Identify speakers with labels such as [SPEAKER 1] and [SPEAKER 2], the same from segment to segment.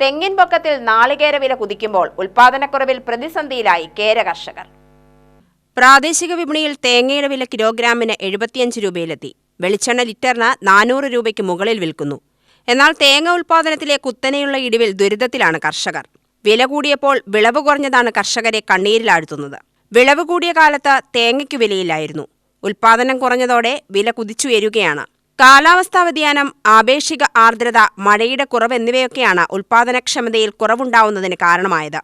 [SPEAKER 1] തെങ്ങിൻ പൊക്കത്തിൽ നാളികേര വില കുതിക്കുമ്പോൾ ഉൽപാദനക്കുറവിൽ പ്രതിസന്ധിയിലായി കേര കർഷകർ. പ്രാദേശിക വിപണിയിൽ തേങ്ങയുടെ വില കിലോഗ്രാമിന് എഴുപത്തിയഞ്ച് രൂപയിലെത്തി. വെളിച്ചെണ്ണ ലിറ്ററിന് നാനൂറ് രൂപയ്ക്ക് മുകളിൽ വിൽക്കുന്നു. എന്നാൽ തേങ്ങ ഉൽപാദനത്തിലെ കുത്തനെയുള്ള ഇടിവിൽ ദുരിതത്തിലാണ് കർഷകർ. വില കൂടിയപ്പോൾ വിളവ് കുറഞ്ഞതാണ് കർഷകരെ കണ്ണീരിലാഴ്ത്തുന്നത്. വിളവ് കൂടിയ കാലത്ത് തേങ്ങയ്ക്ക് വിലയില്ലായിരുന്നു. ഉൽപാദനം കുറഞ്ഞതോടെ വില കുതിച്ചുയരുകയാണ്. കാലാവസ്ഥാ വ്യതിയാനം ആപേക്ഷിക ആർദ്രത മഴയുടെ കുറവ് എന്നിവയൊക്കെയാണ് ഉൽപാദനക്ഷമതയിൽ കുറവുണ്ടാവുന്നതിന് കാരണമായത്.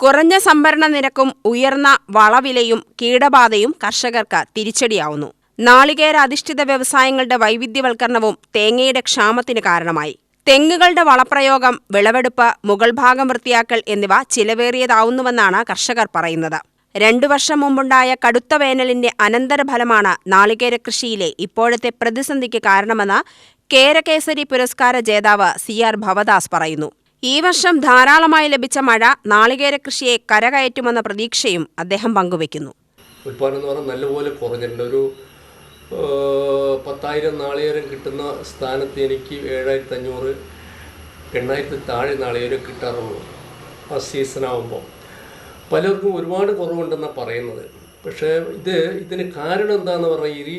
[SPEAKER 1] കുറഞ്ഞ സംഭരണ നിരക്കും ഉയർന്ന വളവിലയും കീടബാധയും കർഷകർക്ക് തിരിച്ചടിയാവുന്നു. നാളികേര അധിഷ്ഠിത വ്യവസായങ്ങളുടെ വൈവിധ്യവൽക്കരണവും തേങ്ങയുടെ ക്ഷാമത്തിന് കാരണമായി. തെങ്ങുകളുടെ വളപ്രയോഗം വിളവെടുപ്പ് മുകൾ ഭാഗം വൃത്തിയാക്കൽ എന്നിവ ചിലവേറിയതാവുന്നുവെന്നാണ് കർഷകർ പറയുന്നത്. രണ്ടു വർഷം മുമ്പുണ്ടായ കടുത്ത വേനലിന്റെ അനന്തരഫലമാണ് നാളികേര കൃഷിയിലെ ഇപ്പോഴത്തെ പ്രതിസന്ധിക്ക് കാരണമെന്ന് കേരകേസരി പുരസ്കാര ജേതാവ് സി ആർ ഭവദാസ് പറയുന്നു. ഈ വർഷം ധാരാളമായി ലഭിച്ച മഴ നാളികേര കൃഷിയെ കരകയറ്റുമെന്ന പ്രതീക്ഷയും അദ്ദേഹം
[SPEAKER 2] പങ്കുവെക്കുന്നു എന്ന് നല്ലപോലെ കുറഞ്ഞിട്ടുണ്ട്. ഒരു പത്തായിരം നാളികേരം കിട്ടുന്ന സ്ഥാനത്ത് എനിക്ക് ഏഴായിരത്തി അഞ്ഞൂറ് എണ്ണായിരത്തി താഴെ നാളികേരം കിട്ടാറുള്ളൂ ആ സീസൺ ആകുമ്പോൾ പലർക്കും ഒരുപാട് കുറവുണ്ടെന്നാണ് പറയുന്നത്. പക്ഷേ ഇത് ഇതിന് കാരണം എന്താണെന്ന് പറഞ്ഞാൽ ഈ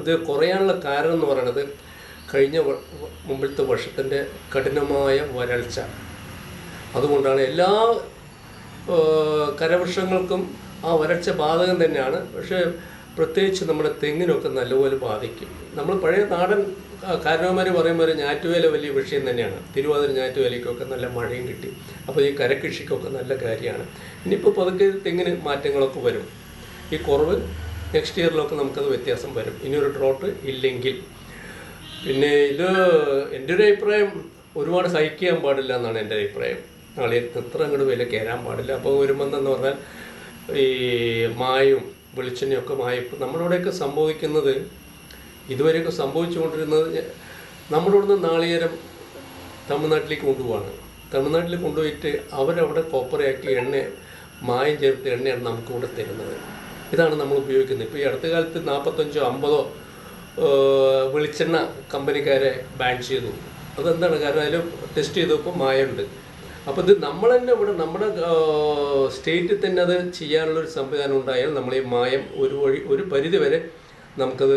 [SPEAKER 2] ഇത് കുറയാനുള്ള കാരണം എന്ന് പറയുന്നത് കഴിഞ്ഞ മുമ്പിലത്തെ വർഷത്തിന്റെ കഠിനമായ വരൾച്ച. അതുകൊണ്ടാണ് എല്ലാ കരവൃക്ഷങ്ങൾക്കും ആ വരൾച്ച ബാധകം തന്നെയാണ്. പക്ഷേ പ്രത്യേകിച്ച് നമ്മുടെ തെങ്ങിനൊക്കെ നല്ലപോലെ ബാധിക്കും. നമ്മൾ പഴയ നാടൻ കാരണവന്മാർ പറയുമ്പോൾ ഞാറ്റുവേല വലിയ വിഷയം തന്നെയാണ്. തിരുവാതിര ഞാറ്റുവേലയ്ക്കൊക്കെ നല്ല മഴയും കിട്ടി. അപ്പോൾ ഈ കരകൃഷിക്കൊക്കെ നല്ല കാര്യമാണ്. ഇനിയിപ്പോൾ പതുക്കെ തെങ്ങിന് മാറ്റങ്ങളൊക്കെ വരും. ഈ കുറവ് നെക്സ്റ്റ് ഇയറിലൊക്കെ നമുക്കത് വ്യത്യാസം വരും. ഇനിയൊരു ഡ്രോട്ട് ഇല്ലെങ്കിൽ. പിന്നെ ഇത് എന്റെ ഒരു അഭിപ്രായം ഒരുപാട് സഹിക്കാൻ പാടില്ല എന്നാണ് എന്റെ അഭിപ്രായം. നാളെ ഇത്ര അങ്ങോട്ട് വില കയറാൻ പാടില്ല. അപ്പോൾ വരുമെന്നെന്ന് പറഞ്ഞാൽ ഈ മായും വെളിച്ചെണ്ണയൊക്കെ മായപ്പോൾ നമ്മളിവിടെയൊക്കെ സംഭവിക്കുന്നത് ഇതുവരെയൊക്കെ സംഭവിച്ചുകൊണ്ടിരുന്നത് നമ്മുടെ ഇവിടുന്ന് നാളികേരം തമിഴ്നാട്ടിലേക്ക് കൊണ്ടുപോവാണ്. തമിഴ്നാട്ടിൽ കൊണ്ടുപോയിട്ട് അവരവിടെ കോപ്പറയാക്കി എണ്ണ മായം ചേർത്ത് എണ്ണയാണ് നമുക്ക് ഇവിടെ തരുന്നത്. ഇതാണ് നമ്മൾ ഉപയോഗിക്കുന്നത്. ഇപ്പോൾ ഈ അടുത്ത കാലത്ത് നാൽപ്പത്തഞ്ചോ അമ്പതോ വെളിച്ചെണ്ണ കമ്പനിക്കാരെ ബാൻ ചെയ്തു. അതെന്താണ് കാരണം? അതിൽ ടെസ്റ്റ് ചെയ്തപ്പോൾ മായമുണ്ട്. അപ്പോൾ ഇത് നമ്മൾ തന്നെ ഇവിടെ നമ്മുടെ സ്റ്റേറ്റിൽ തന്നെ അത് ചെയ്യാനുള്ളൊരു സംവിധാനം ഉണ്ടായാൽ നമ്മൾ ഈ മായം ഒരു വഴി ഒരു പരിധി വരെ നമുക്കത്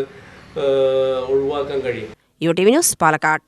[SPEAKER 2] ഒഴിവാക്കാൻ കഴിയും.
[SPEAKER 1] U T V news Palakkad.